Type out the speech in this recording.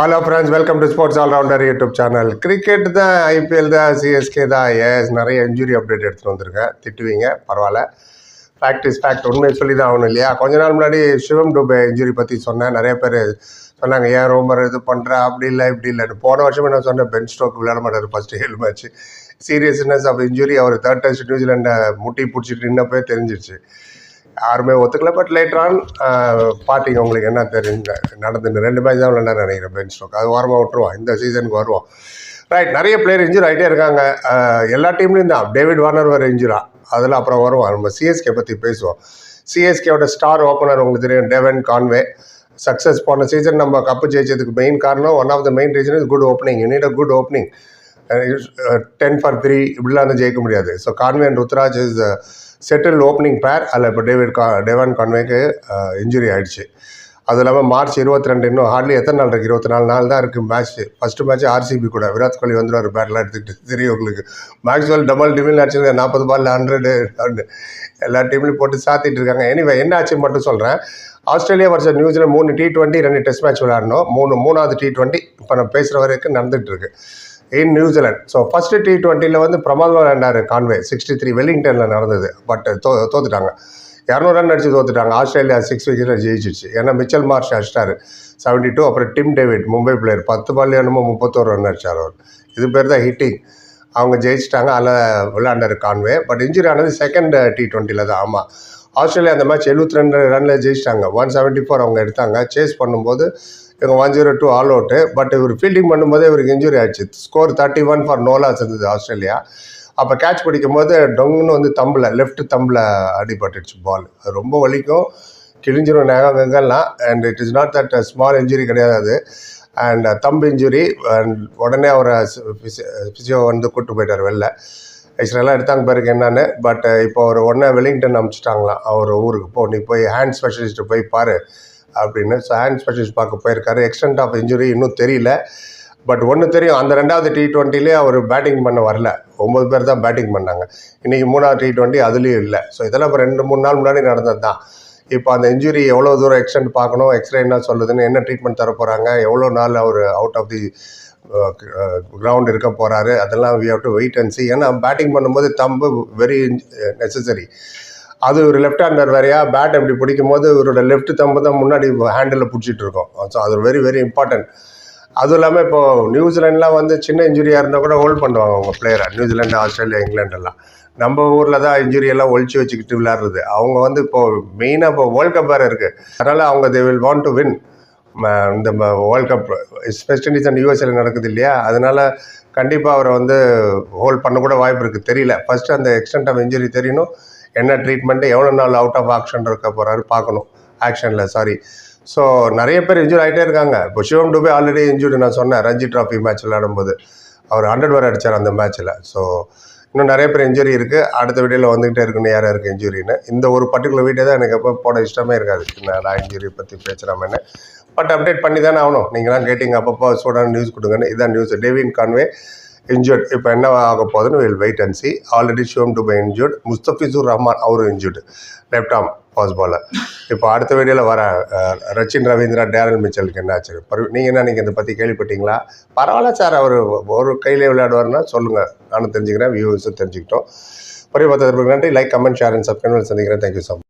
Hello friends welcome to sports allrounder YouTube channel cricket தான் IPL தான் CSK தான் as நிறைய இன்ஜுரி அப்டேட் எடுத்துகிட்டு வந்திருக்கேன். திட்டுவீங்க பரவாயில்ல. ஃபேக்ட் இஸ் ஃபேக்ட் உண்மையை சொல்லி தான் ஆகணும் இல்லையா? கொஞ்ச நாள் முன்னாடி சிவம் டுபே இன்ஜுரி பற்றி சொன்னேன். நிறைய பேர் சொன்னாங்க ஏன் ரோமர் இது பண்ணுற அப்படி இல்லை இப்படி இல்லைன்னு. போன வருஷமே நான் சொன்னேன் பென் ஸ்டோக் விளையாட மாட்டார் ஃபஸ்ட்டு ஏழு மேட்ச் சீரியஸ்னஸ் ஆஃப் இன்ஜுரி அவர் தேர்ட் டெஸ்ட் நியூசிலாண்டை முட்டி பிடிச்சிட்டு நின்னப்பே தெரிஞ்சிருச்சு. யாருமே ஒத்துக்கல பட் லேட்டர் ஆன் பார்ட்டிங்க உங்களுக்கு என்ன தெரிஞ்சு நடந்து ரெண்டு மேட்ச் தான் விளையாட நினைக்கிறேன் பென் ஸ்டோக் அது ஓரமாக விட்டுருவோம் இந்த சீசனுக்கு வருவோம். ரைட் நிறைய பிளேயர் இன்ஜூர் ஆகிட்டே இருக்காங்க. எல்லா டீம்லேயும் தான். டேவிட் வார்னர் வர இன்ஜுரா அதில் அப்புறம் வருவோம். நம்ம சிஎஸ்கே பற்றி பேசுவோம். சிஎஸ்கேவோட ஸ்டார் ஓப்பனர் உங்களுக்கு தெரியும் டெவன் கான்வே சக்ஸஸ் போன சீசன் நம்ம கப்பு ஜெயிச்சதுக்கு மெயின் காரணம் one of the main reason is good opening you need a good opening ten for three இப்படிலாம் வந்து ஜெயிக்க முடியாது. So Conway and Ruturaj is settle opening pair அதில் இப்போ டேவிட் கா டேவான் கான்வேக்கு இன்ஜுரி ஆகிடுச்சு அது இல்லாமல் மார்ச் இருபத்தி ரெண்டு இன்னும் ஹார்ட்லி எத்தனை நாள் இருக்குது இருபத்தி நாலு நாள் தான் இருக்குது மேட்ச் ஃபஸ்ட்டு மேட்ச் ஆர்சிபி கூட. விராட் கோலி வந்துடுவார் பேட்லாம் எடுத்துக்கிட்டு. தெரியும் உங்களுக்கு. மேக்ஸ்வெல் டபுள் டிமில் அடிச்சிருக்க நாற்பது பால் ஹண்ட்ரடு எல்லா டீம்லையும் போட்டு சாத்திட்டு இருக்காங்க. எனிவே என்ன ஆச்சுன்னு மட்டும் சொல்கிறேன் ஆஸ்திரேலியா வருஷம் நியூசிலாந்து மூணு டி டுவெண்ட்டி ரெண்டு டெஸ்ட் மேட்ச் விளையாடணும். மூணு மூணாவது டி டுவெண்ட்டி இப்போ நான் பேசுகிற வரைக்கும் நடந்துகிட்டு இருக்கு. In New Zealand so first T டுவெண்ட்டியில் வந்து பிரமாதமாக விளையாண்டார் கான்வே சிக்ஸ்டி த்ரீ வெல்லிங்டனில் நடந்தது. பட் uh, தோ தோத்துட்டாங்க. இரநூறு ரன் அடிச்சு தோத்துட்டாங்க. ஆஸ்திரேலியா சிக்ஸ் விக்கெட்டில் ஜெயிச்சிச்சு ஏன்னா மிச்சல் மார்ஷ் அடிச்சிட்டாரு. செவன்ட்டி டூ அப்புறம் டிம் டேவிட் மும்பை பிளேயர் பத்து பால் என்னமோ முப்பத்தோரு ரன் அடித்தார் அவர். இது பேர் தான் ஹிட்டிங் அவங்க ஜெயிச்சிட்டாங்க. அதில் விளையாண்டார் கான்வே பட் இன்ஜுரி ஆனது செகண்ட் டி டுவெண்ட்டியில் தான். ஆமாம் ஆஸ்திரேலியா அந்த மேட்ச் எழுபத்தி ரெண்டு ரனில் ஜெயிச்சிட்டாங்க. ஒன் செவன்ட்டி ஃபோர் அவங்க எடுத்தாங்க. சேஸ் பண்ணும்போது இவங்க one zero two all out but இவர் ஃபீல்டிங் பண்ணும்போது இவருக்கு இன்ஜுரி ஆயிடுச்சு. Score thirty one for no loss இருந்தது ஆஸ்திரேலியா. அப்போ கேட்ச் பிடிக்கும் போது டொங்குன்னு வந்து தம்பில் லெஃப்ட் தம்பில் அடிபட்டுடுச்சு பால் அது ரொம்ப வலிக்கும். கிழிஞ்சிரும் நேகங்கெல்லாம் and it is not that small injury கிடையாது அது. அண்ட் தம்பு இன்ஜுரி அண்ட் உடனே அவரை ஃபிசியோ uh, வந்து கூட்டு போயிட்டார் வெளில. எக்ஸ்ட்ராலாம் எடுத்தாங்க பிறகு என்னன்னு. பட் uh, இப்போ அவர் உடனே வெலிங்டன் அனுப்பிச்சிட்டாங்களாம் அவர் ஊருக்கு போ நீ போய் ஹேண்ட் ஸ்பெஷலிஸ்ட்டு போய் பாரு. அப்படின்னு ஹேண்ட் ஸ்பெஷலிஸ்ட் பார்க்க போயிருக்காரு. எக்ஸ்டென்ட் ஆஃப் இன்ஜுரி இன்னும் தெரியல. பட் ஒன்று தெரியும் அந்த ரெண்டாவது டி டுவெண்ட்டிலே அவர் பேட்டிங் பண்ண வரல. ஒம்பது பேர் தான் பேட்டிங் பண்ணாங்க. இன்றைக்கி மூணாவது டி டுவெண்ட்டி அதுலேயும் இல்லை. ஸோ இதெல்லாம் இப்போ ரெண்டு மூணு நாள் முன்னாடி நடந்தது தான் இப்போ அந்த இன்ஜுரி எவ்வளோ தூரம் எக்ஸ்டெண்ட் பார்க்கணும் எக்ஸ்ரே என்ன சொல்லுதுன்னு என்ன ட்ரீட்மெண்ட் தர போகிறாங்க எவ்வளோ நாள் அவர் அவுட் ஆஃப் தி கிரவுண்ட் இருக்க போகிறாரு அதெல்லாம் we have to wait and see ஏன்னா பேட்டிங் பண்ணும்போது தம்பு வெரி நெசசரி அது ஒரு லெஃப்ட் ஹேண்டர் வேறையா? பேட் அப்படி பிடிக்கும் போது இவரோட லெஃப்ட் தம்பு தான் முன்னாடி ஹேண்டில் பிடிச்சிட்டு இருக்கோம். ஸோ அது வெரி வெரி இம்பார்ட்டன்ட் அதுவும் இல்லாமல் இப்போ நியூசிலாண்ட்லாம் வந்து சின்ன இன்ஜுரியாக இருந்தால் கூட ஹோல்ட் பண்ணுவாங்க அவங்க பிளேயரை நியூசிலாண்டு ஆஸ்திரேலியா இங்கிலாண்டெல்லாம் நம்ம ஊரில் தான் இன்ஜுரி எல்லாம் ஒழிச்சு வச்சுக்கிட்டு விளையாடுறது. அவங்க வந்து இப்போது மெயினாக இப்போ வேர்ல்ட் கப் வேறு இருக்குது அதனால் அவங்க they will want to win இந்த world cup West Indies and யூஎஸ்ஏல நடக்குது இல்லையா? அதனால் கண்டிப்பாக அவரை வந்து ஹோல்ட் பண்ண கூட வாய்ப்பு இருக்குது தெரியல. ஃபஸ்ட்டு அந்த எக்ஸ்டென்ட் ஆஃப் இன்ஜுரி தெரியணும் என்ன ட்ரீட்மெண்ட்டு எவ்வளோ நாள் அவுட் ஆஃப் ஆக்ஷன் இருக்க போகிறாரு பார்க்கணும். ஆக்ஷனில் சாரி ஸோ நிறைய பேர் இன்ஜூர் ஆகிட்டே இருக்காங்க. இப்போ சிவம் டுபே ஆல்ரெடி இன்ஜூர்டு நான் சொன்னேன் ரஞ்சி ட்ராஃபி மேட்ச் விளையாடும்போது. அவர் ஹண்ட்ரட் வரை அடித்தார் அந்த மேட்ச்சில் ஸோ இன்னும் நிறைய பேர் இன்ஜுரி இருக்குது அடுத்த வீடியோவில் வந்துகிட்டே இருக்குன்னு யார் இருக்குது இன்ஜுரின்னு இந்த ஒரு பர்டிகுலர் வீடியோ தான் எனக்கு எப்போ போட இஷ்டமே இருக்காது. நான் இன்ஜுரி பற்றி பேசுகிறாமன்னு பட் அப்டேட் பண்ணி தானே ஆகணும். நீங்களாம் கேட்டிங்க அப்பப்போ சூடான நியூஸ் கொடுங்கன்னு. இதான் நியூஸ் டேவின் கான்வே இன்ஜுர்ட் இப்போ என்ன ஆக போகுதுன்னு will wait and see already some two by injured Mustafizur Rahman அவரும் injured left arm fast bowler இப்போ அடுத்த வீடியோவில் வர ரச்சின் ரவீந்திரா டேரல் மிச்சலுக்கு என்ன ஆச்சு? நீங்கள் என்ன நீங்கள் இதை பற்றி கேள்விப்பட்டீங்களா? பரவாயில்ல சார் அவர் ஒரு கையிலே விளையாடுவார்னா சொல்லுங்கள் நானும் தெரிஞ்சுக்கிறேன் வியூஸும் தெரிஞ்சுக்கிட்டோம். ஒரே நன்றி. Like comment share and subscribe சந்திக்கிறேன். Thank you so much